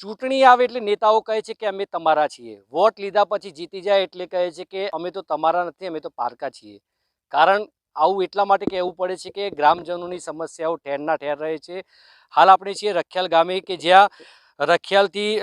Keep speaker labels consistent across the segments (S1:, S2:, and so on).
S1: ચૂંટણી આવે એટલે નેતાઓ કહે છે કે અમે તમારા છીએ. વોટ લીધા પછી જીતી જાય એટલે કહે છે કે અમે તો તમારા નથી, અમે તો પારકા છીએ. કારણ આવું એટલા માટે કહેવું પડે છે કે ગ્રામજનોની સમસ્યાઓ ઠેરના ઠેર રહે છે. હાલ આપણે છીએ રખિયાલ ગામે કે જ્યાં રખિયાલથી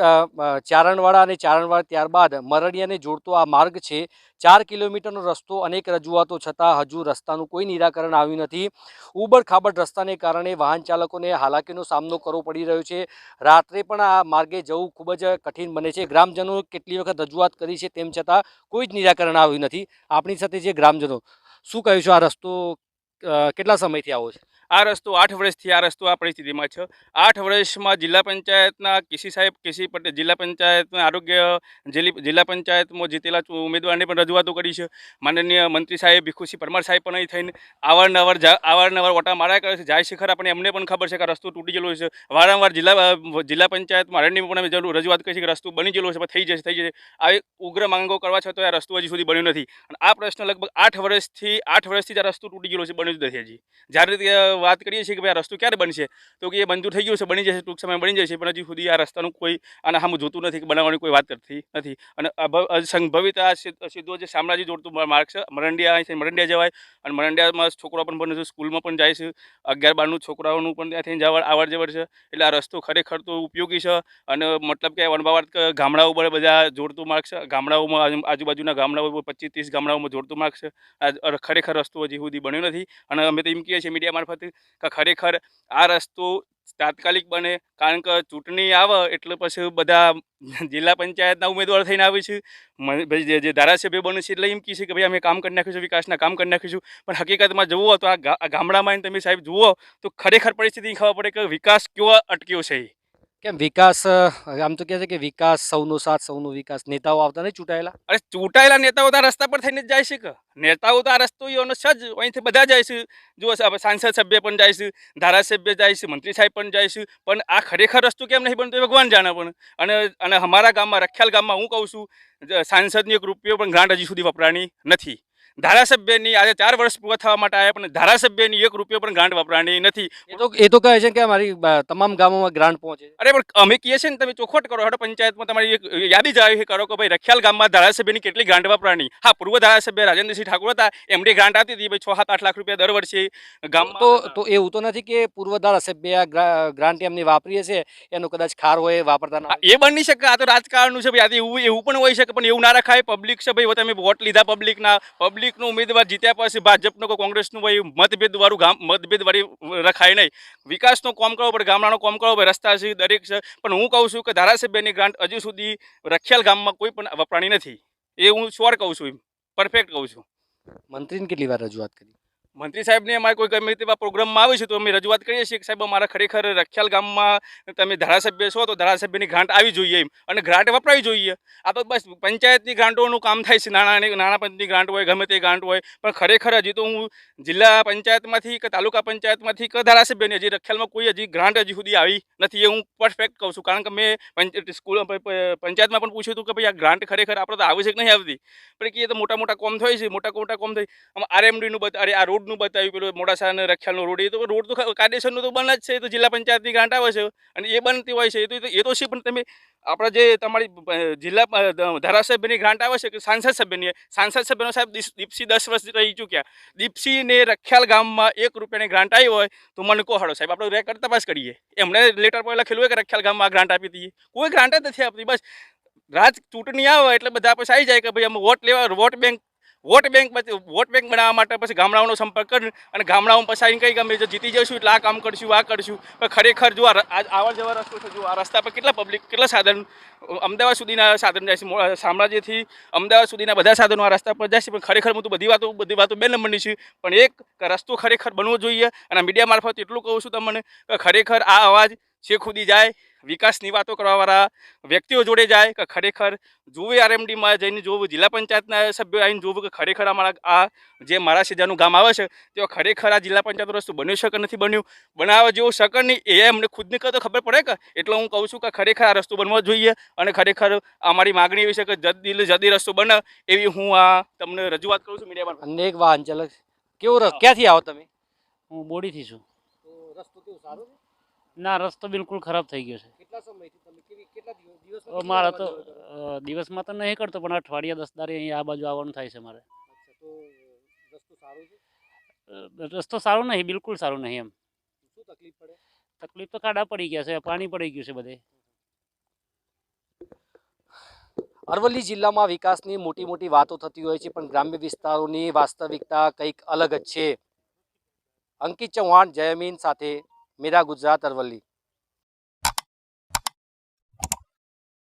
S1: ચારણવાડા અને ચારણવાડા ત્યારબાદ મરડિયાને જોડતો આ માર્ગ છે. ચાર કિલોમીટરનો રસ્તો, અનેક રજૂઆતો છતાં હજુ રસ્તાનું કોઈ નિરાકરણ આવ્યું નથી. ઉબડ ખાબડ રસ્તાને કારણે વાહન ચાલકોને હાલાકીનો સામનો કરવો પડી રહ્યો છે. રાત્રે પણ આ માર્ગે જવું ખૂબ જ કઠિન બને છે. ગ્રામજનો કેટલી વખત રજૂઆત કરી છે તેમ છતાં કોઈ જ નિરાકરણ આવ્યું નથી. આપણી સાથે જે ગ્રામજનો. શું કહ્યું છે આ રસ્તો કેટલા સમયથી આવો છે?
S2: આ રસ્તો આઠ વર્ષથી આ રસ્તો આ પરિસ્થિતિમાં છે. આઠ વર્ષમાં જિલ્લા પંચાયતના કેસી સાહેબ, કેસી પટેલ, જિલ્લા પંચાયતના આરોગ્ય, જિલ્લી- પંચાયતમાં જીતેલા ઉમેદવારને પણ રજૂઆતો કરી છે. માનનીય મંત્રી સાહેબ ભીખુસિંહ પરમાર સાહેબ પણ અહીં થઈને અવારનવાર અવારનવાર ઓટા માર્યા કરે છે. જાય છે ખરા, પણ એમને પણ ખબર છે કે રસ્તો તૂટી ગયેલો છે. વારંવાર જિલ્લા જિલ્લા પંચાયતમાં અરણ્યમાં પણ રજૂઆત કરી છે કે રસ્તો બની ગયેલો છે, પણ થઈ જશે થઈ જશે. આવી ઉગ્ર માંગો કરવા છતાં આ રસ્તો હજી સુધી બન્યો નથી. અને આ પ્રશ્ન લગભગ આઠ વર્ષથી આઠ વર્ષથી આ રસ્તો તૂટી ગયેલો છે, બન્યો જ નથી હજી. જ્યારે વાત કરીએ છીએ કે ભાઈ આ રસ્તો ક્યારે બનશે? તો કે એ મંજૂર થઈ ગયું છે, બની જશે, ટૂંક સમય બની જશે, પણ હજી સુધી આ રસ્તાનું કોઈ આના સામે જોતું નથી કે બનાવવાની કોઈ વાત કરતી નથી. અને સંભવિત આ સીધો જે શામળાજી જોડતું માર્ગ છે, મરંડિયા અહીંથી મરંડિયા જવાય, અને મરંડિયામાં છોકરાઓ પણ ભણે છે, સ્કૂલમાં પણ જાય છે, અગિયાર બારનું છોકરાઓનું પણ ત્યાંથી જવા, આવડ જવડ છે. એટલે આ રસ્તો ખરેખર તો ઉપયોગી છે, અને મતલબ કે વનવાવડ ક- ગામડાઓ પર બધા જોડતું માર્ગ છે, ગામડાઓમાં આજુ- આજુબાજુના ગામડાઓ પચીસ ત્રીસ ગામડાઓમાં જોડતું માર્ગ છે. આ ખરેખર રસ્તો હજી સુધી બન્યો નથી. અને અમે તો એમ કહીએ છીએ, મીડિયા મારફતે કે ખરેખર આ રસ્તો તાત્કાલિક બને કારણ કે ચૂંટણી આવે એટલે પછી બધા જિલ્લા પંચાયતના ઉમેદવાર થઈને આવે છે જે ધારાસભ્ય બને છે એટલે એમ કહે છે કે ભાઈ અમે કામ કરી નાખીશું, વિકાસના કામ કરી નાખીશું પણ હકીકતમાં જુઓ તો આ ગામડામાં તમે સાહેબ જુઓ તો ખરેખર પરિસ્થિતિ ખબર પડે કે વિકાસ કેવો અટક્યો છે.
S1: કેમ વિકાસ આમ તો કહે છે કે વિકાસ સૌનો સાથ, સૌનો વિકાસ. નેતાઓ આવતા નહીં ચૂંટાયેલા?
S2: અરે, ચૂંટાયેલા નેતાઓ તો રસ્તા પર થઈને જ જાય છે કે. નેતાઓ તો આ રસ્તો એનો છે જ અહીંથી બધા જાય છે. જુઓ સાંસદ સભ્ય પણ જાય છે, ધારાસભ્ય જાય છે, મંત્રી સાહેબ પણ જાય છે. પણ આ ખરેખર રસ્તો કેમ નહીં બનતો ભગવાન જાણે પણ. અને અને અમારા ગામમાં, રખિયાલ ગામમાં હું કહું છું સાંસદની એક રૂપિયો પણ ગ્રાન્ટ હજી સુધી વપરાણી નથી. ધારાસભ્યની આજે ચાર વર્ષ પૂરા થવા માટે આવ્યા પણ ધારાસભ્યની એક રૂપિયો પણ ગ્રાન્ટ વપરાણી નથી.
S1: એ તો એ તો કહે છે કે અમારી તમામ ગામોમાં ગ્રાન્ટ પહોંચે
S2: અરે પણ અમે કહીએ છીએ ને તમે ચોખવટ કરો હેડો પંચાયતમાં તમારી એક યાદી જાહેર કરો કે ભાઈ રખિયાલ ગામમાં ધારાસભ્યની કેટલી ગ્રાન્ટ વપરાણી. હા પૂર્વ ધારાસભ્ય રાજેન્દ્રસિંહ ઠાકોર હતા એમની ગ્રાન્ટ આપતી હતી ભાઈ છ સાત આઠ લાખ રૂપિયા દર વર્ષે ગામ
S1: તો તો એવું તો નથી કે પૂર્વ ધારાસભ્ય ગ્રાન્ટ એમની વાપરીએ છે એનો કદાચ ખાર હોય વાપરતા
S2: એ બની શકે આ તો રાજકારણનું છે ભાઈ આ એવું એવું પણ હોઈ શકે પણ એવું ના રખાય પબ્લિક છે ભાઈ તમે વોટ લીધા પબ્લિકના પબ્લિકનો ઉમેદવાર જીત્યા પછી ભાજપનો કે કોંગ્રેસનું ભાઈ મતભેદ વાળું ગામ મતભેદ વાળી રખાય નહીં. વિકાસનો કોમ કરવો પડે, ગામડાનો કોમ કરવો પડે, રસ્તા છે, દરેક છે. પણ હું કહું છું કે ધારાસભ્યની ગ્રાન્ટ હજુ સુધી રખિયાલ ગામમાં કોઈ પણ વપરાણી નથી. એ હું શ્યોર કહું છું પરફેક્ટ કહું છું.
S1: મંત્રીને કેટલી વાર રજૂઆત કરી?
S2: મંત્રી સાહેબને અમારે કોઈ ગમે તેવા પ્રોગ્રામમાં આવે છે તો અમે રજૂઆત કરીએ છીએ કે સાહેબ, અમારા ખરેખર રખિયાલ ગામમાં તમે ધારાસભ્ય છો તો ધારાસભ્યની ગ્રાન્ટ આવી જોઈએ એમ અને ગ્રાન્ટ વપરાવી જોઈએ. આ તો બસ પંચાયતની ગ્રાન્ટોનું કામ થાય છે, નાણાંની નાણાં પંચની ગ્રાન્ટ હોય, ગમે તે ગ્રાન્ટ હોય, પણ ખરેખર હજી તો હું જિલ્લા પંચાયતમાંથી કે તાલુકા પંચાયતમાંથી કે ધારાસભ્યની હજી રખિયાલમાં કોઈ હજી ગ્રાન્ટ હજી સુધી આવી નથી એ હું પરફેક્ટ કહું છું. કારણ કે મેં સ્કૂલ પંચાયતમાં પણ પૂછ્યું હતું કે ભાઈ, આ ગ્રાન્ટ ખરેખર આપણે તો આવે છે કે નહીં આવતી? પણ કે એ તો મોટા મોટા કોમ થાય છે મોટા મોટા કોમ થાય. આમ આરએમડીનું બધા, અરે આ રોડનું બતાવ્યું, પેલું મોડાસાને રખિયાલનો રોડ, એ તો રોડ તો ખ- તો બને જ છે, એ તો જિલ્લા પંચાયતની ગ્રાન્ટ આવે છે અને એ બનતી હોય છે, એ તો એ તો છે, પણ તમે, આપણા જે તમારી જિલ્લા ધારાસભ્યની ગ્રાન્ટ આવે છે કે સાંસદ સભ્યની, સાંસદ સભ્યનો સાહેબ દીપસી દસ વર્ષ રહી ચૂક્યા. દીપસીને રખિયાલ ગામમાં એક રૂપિયાની ગ્રાન્ટ આવી હોય તો મને કહો હાડો સાહેબ, આપણે રેકર્ડ તપાસ કરીએ. એમણે લેટર પર લખેલું હોય કે રખિયાલ ગામમાં ગ્રાન્ટ આપી દઈએ કોઈ ગ્રાન્ટ જ નથી આપતી, બસ રાજ ચૂંટણી આવે એટલે બધા પછી આવી જાય કે ભાઈ અમે વોટ લેવા, vote bank vote bank vote bank બનાવવા માટે પછી ગામડાઓનો સંપર્ક કરી અને ગામડાઓમાં પછી આવીને કંઈ ગમે જો જીતી જઈશું એટલે આ કામ કરશું, આ કરશું. પણ ખરેખર જો આ જવર રસ્તો છે, જો આ રસ્તા પર કેટલા પબ્લિક કેટલા સાધન, અમદાવાદ સુધીના સાધન જાય છે શામળાજીથી અમદાવાદ સુધીના બધા સાધનો આ રસ્તા પર જાય છે, પણ ખરેખર હું તો બધી વાતો બધી વાતો બે નંબરની છે. પણ એક રસ્તો ખરેખર બનવો જોઈએ અને મીડિયા મારફત એટલું કહું છું તમને, કે ખરેખર આ અવાજ છે ખુદી જાય વિકાસની વાતો કરવાવાળા વ્યક્તિઓ જોડે જાય કે ખરેખર જોવે આરએમડીમાં જઈને જોવું જિલ્લા પંચાયતના સભ્યો આવીને જોવું કે ખરેખર અમારા આ જે મારા સીધાનું ગામ આવે છે તેઓ ખરેખર આ જિલ્લા પંચાયતનો રસ્તો બન્યો છે કે નથી બન્યું? બનાવવા જેવું શકે નહીં? એ અમને ખુદને કહે તો ખબર પડે કે? એટલે હું કહું છું કે ખરેખર આ રસ્તો બનવો જોઈએ અને ખરેખર અમારી માગણી એવી છે કે જલ્દી જલ્દી રસ્તો બને એવી હું આ તમને રજૂઆત કરું છું મીડિયા પર.
S1: અનેક વાહન ચાલક કેવો રસ ક્યાંથી આવો તમે?
S3: હું બોડીથી છું.
S1: રસ્તો કેવો સારો છે?
S3: ના રસ્તો બિલકુલ ખરાબ થઈ ગયો છે.
S1: કેટલા સમયથી તમે કેવી કેટલા દિવસ
S3: મારા તો દિવસમાં તો નહીં કરતો પણ અઠવાડિયા દસ દાડે અહીંયા આ બાજુ આવવાનું થાય છે મારે.
S1: તો રસ્તો સારો છે?
S3: રસ્તો સારો નહીં બિલકુલ સારો નહીં એમ.
S1: શું તકલીફ પડે?
S3: તકલીફ તો ખાડા પડી ગયા છે પાણી પડી ગયું છે બધે.
S1: અરવલ્લી જિલ્લામાં વિકાસની મોટી મોટી વાતો થતી હોય છે પણ ગ્રામ્ય વિસ્તારોની વાસ્તવિકતા કંઈક અલગ જ છે. અંકિત ચૌહાણ જયમીન સાથે મેરા ગુજરાત અરવલ્લી